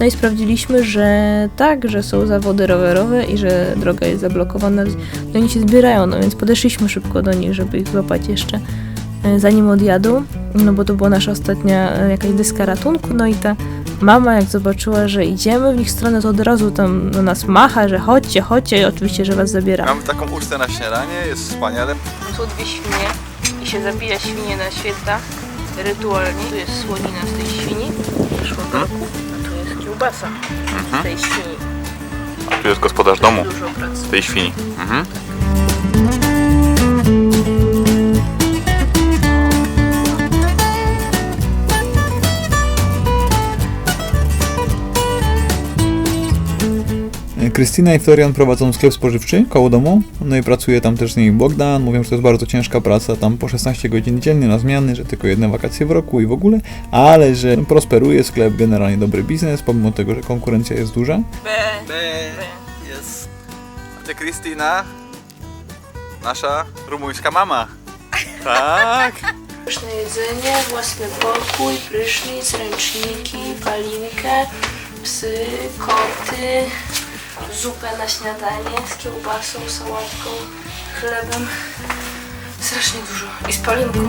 No i sprawdziliśmy, że tak, że są zawody rowerowe i że droga jest zablokowana. No oni się zbierają, no więc podeszliśmy szybko do nich, żeby ich złapać jeszcze e, zanim odjadą, no bo to była nasza ostatnia e, jakaś deska ratunku, no i ta mama jak zobaczyła, że idziemy w ich stronę, to od razu tam do nas macha, że chodźcie, chodźcie i oczywiście, że was zabieramy. Mamy taką ucztę na śniadanie, jest wspaniale. Są dwie świnie i się zabija świnie na święta rytualnie. Tu jest słonina z tej świni zeszłego roku, a tu kiełbasa z tej świni. Tu jest gospodarz domu, Dużo pracy. tej świni. Mhm. Krystyna i Florian prowadzą sklep spożywczy koło domu, no i pracuje tam też z nimi Bogdan. Mówią, że to jest bardzo ciężka praca, tam po 16 godzin dziennie na zmiany, że tylko jedne wakacje w roku i w ogóle, ale że prosperuje sklep, generalnie dobry biznes, pomimo tego, że konkurencja jest duża. Jest. A ty Krystyna, nasza rumuńska mama. Tak. Pyszne jedzenie, własny pokój, prysznic, ręczniki, palinkę, psy, koty, zupę na śniadanie z kiełbasą, sałatką, chlebem. Strasznie dużo. I z palinką.